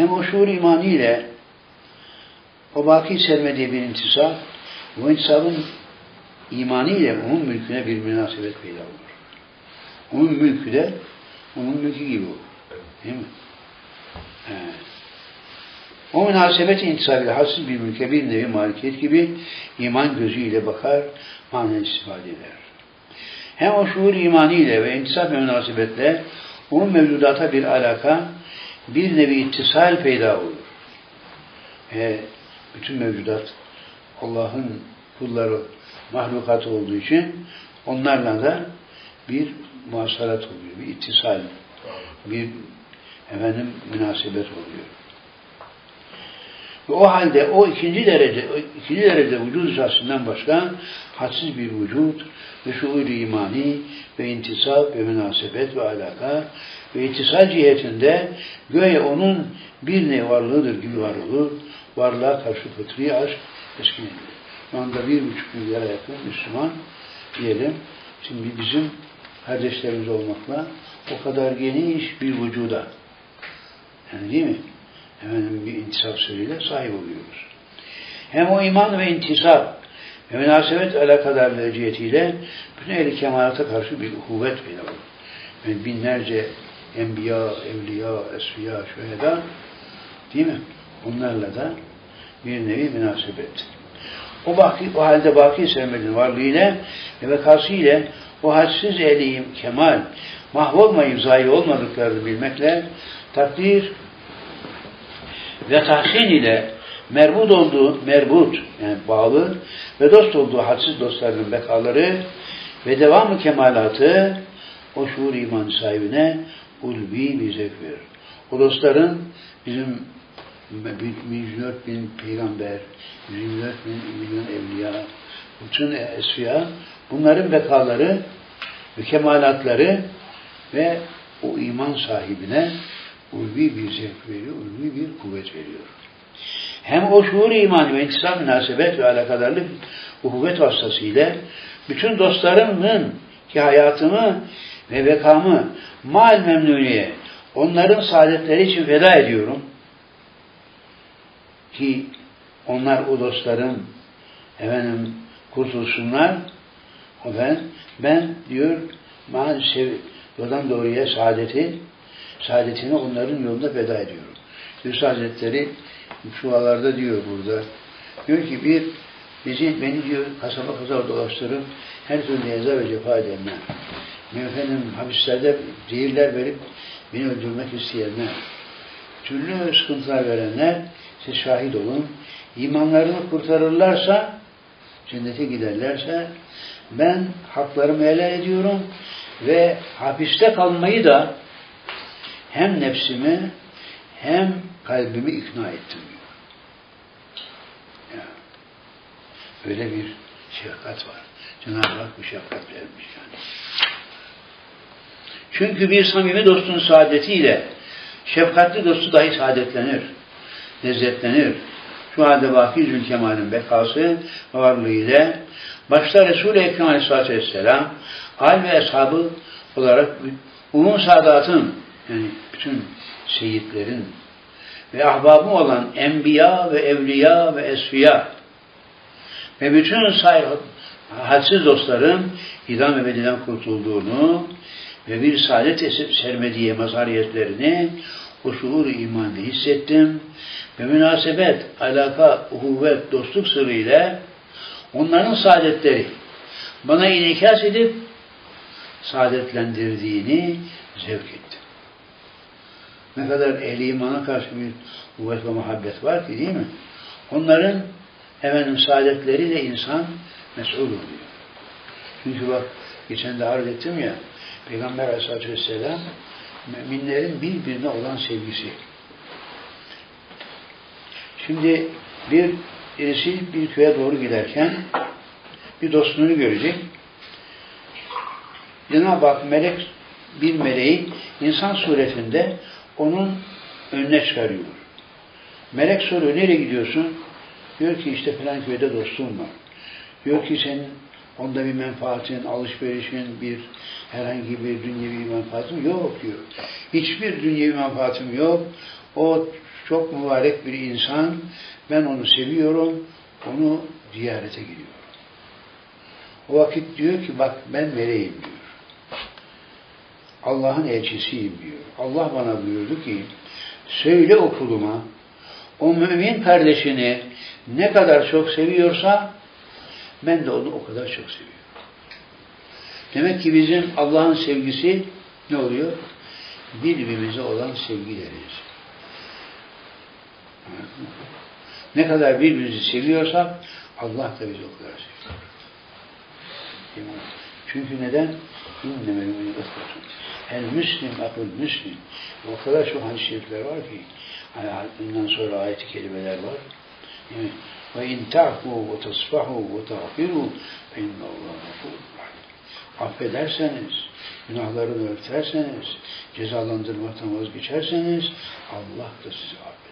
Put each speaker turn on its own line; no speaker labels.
Hem o şuur imaniyle o baki sermediği bir intisap, bu intisabın imaniyle onun mülküne bir münasebet peyda olur. Onun mülkü de onun mülkü gibi olur. Değil mi? Evet. O münasebet intisabıyla hassiz bir mülke bir nevi malikiyet gibi iman gözüyle bakar, manen istifade eder. Hem o şuur imaniyle ve intisap ve münasebetle onun mevcudata bir alaka, bir nevi ittisal peyda olur. E, bütün mevcudat Allah'ın kulları, mahlukatı olduğu için onlarla da bir muhasarat oluyor, bir ittisal, bir efendim münasebet oluyor. Ve o halde o ikinci derece, ikinci derece vücud şahsından başka hadsiz bir vücut ve şuur imani ve intisap ve münasebet ve alaka ve itisal cihetinde göğe onun bir ne varlığıdır gibi var olur. Varlığa karşı fıtri aşk eskin ediyor. Şu anda bir buçuk milyara yakın Müslüman diyelim. Şimdi bizim kardeşlerimiz olmakla o kadar geniş bir vücuda yani değil mi? Efendim bir intisap sırrıyla sahip oluyoruz. Hem o iman ve intisap ve münasebet alakadarlığı cihetiyle bütün ehli kemalata karşı bir kuvvet peyda olur. Yani binlerce enbiya, evliya, esfiya, şüheda değil mi? Onlarla da bir nevi münasebet. O, baki, o halde baki sevmedin varlığıyla ve vekasıyla o hadsiz ehliyim kemal mahvolmayıp zayi olmadıklarını bilmekle takdir ve tahsin ile merbut olduğu, merbut yani bağlı ve dost olduğu hadsiz dostlarının bekaları ve devamı kemalatı o şuur iman sahibine ulvi bir zevk verir. O dostların bizim 124 bin peygamber, 124 bin milyon evliya, bütün esfiya, bunların bekaları ve kemalatları ve o iman sahibine ulvi bir zevk veriyor, ulvi bir kuvvet veriyor. Hem o şuur imanı ve intisam münasebet ve alakadarlık bu kuvvet vasıtasıyla bütün dostlarımın ki hayatımı ve bekamı mal memnuniye onların saadetleri için feda ediyorum ki onlar o dostlarım efendim kurtulsunlar o ben diyor maalesef yoldan doğruya saadeti saadetini onların yolunda feda ediyorum. Yusuf Hazretleri şualarda diyor burada. Diyor ki bir bizi beni diyor kasaba kasaba dolaştırıp her türlü eza ve cefa edenler. Efendim hapislerde zehirler verip beni öldürmek isteyenler. Türlü sıkıntılar verenler siz şahit olun. İmanlarını kurtarırlarsa cennete giderlerse ben haklarımı helal ediyorum ve hapiste kalmayı da hem nefsimi hem kalbimi ikna ettim diyor. Ya. Öyle bir şefkat var. Cenab-ı Hak bu şefkat vermiş yani. Çünkü bir samimi dostun saadetiyle şefkatli dostu dahi saadetlenir, lezzetlenir. Şu halde Vaki Zülkemal'in bekası varlığıyla başta Resul-i Ekrem Aleyhisselatü Vesselam al ve eshabı olarak umum saadatın yani bütün seyitlerin ve ahbabı olan enbiya ve evliya ve esfiya ve bütün hadsiz dostların idam ebediden kurtulduğunu ve bir saadet sermediye mazhariyetlerini o şuur imanı hissettim ve münasebet, alaka, uhuvvet, dostluk sırrıyla onların saadetleri bana inikas edip saadetlendirdiğini zevk ettim. Ne kadar ehli imana karşı bir kuvvet ve muhabbet var ki değil mi? Onların efendim saadetleriyle insan mesul oluyor. Çünkü bak geçen de arz ettim ya Peygamber Aleyhisselatü Vesselam müminlerin birbirine olan sevgisi. Şimdi bir birisi bir köye doğru giderken bir dostunu görecek. Cenab-ı Hak melek bir meleği insan suretinde onun önüne çıkarıyor. Melek soruyor, nereye gidiyorsun? Diyor ki işte falan köyde dostum var. Diyor ki senin onda bir menfaatin, alışverişin, bir herhangi bir dünyevi menfaatin yok diyor. Hiçbir dünyevi menfaatim yok. O çok mübarek bir insan, ben onu seviyorum, onu ziyarete gidiyorum. O vakit diyor ki bak ben meleğim diyor. Allah'ın elçisiyim diyor. Allah bana buyurdu ki söyle o kuluma o mümin kardeşini ne kadar çok seviyorsa ben de onu o kadar çok seviyorum. Demek ki bizim Allah'ın sevgisi ne oluyor? Birbirimize olan sevgileriz. Ne kadar birbirimizi seviyorsak Allah da bizi o kadar seviyor. Çünkü neden? İnnemel müminatun. El müslim akıl müslim. O kadar çok hadis-i şerifler var ki hani bundan sonra ayet-i kerimeler var. Ve in ta'fu ve tasfahu ve tağfiru fe gafurur rahim. Affederseniz, günahlarını örterseniz, cezalandırmaktan vazgeçerseniz Allah da sizi affeder.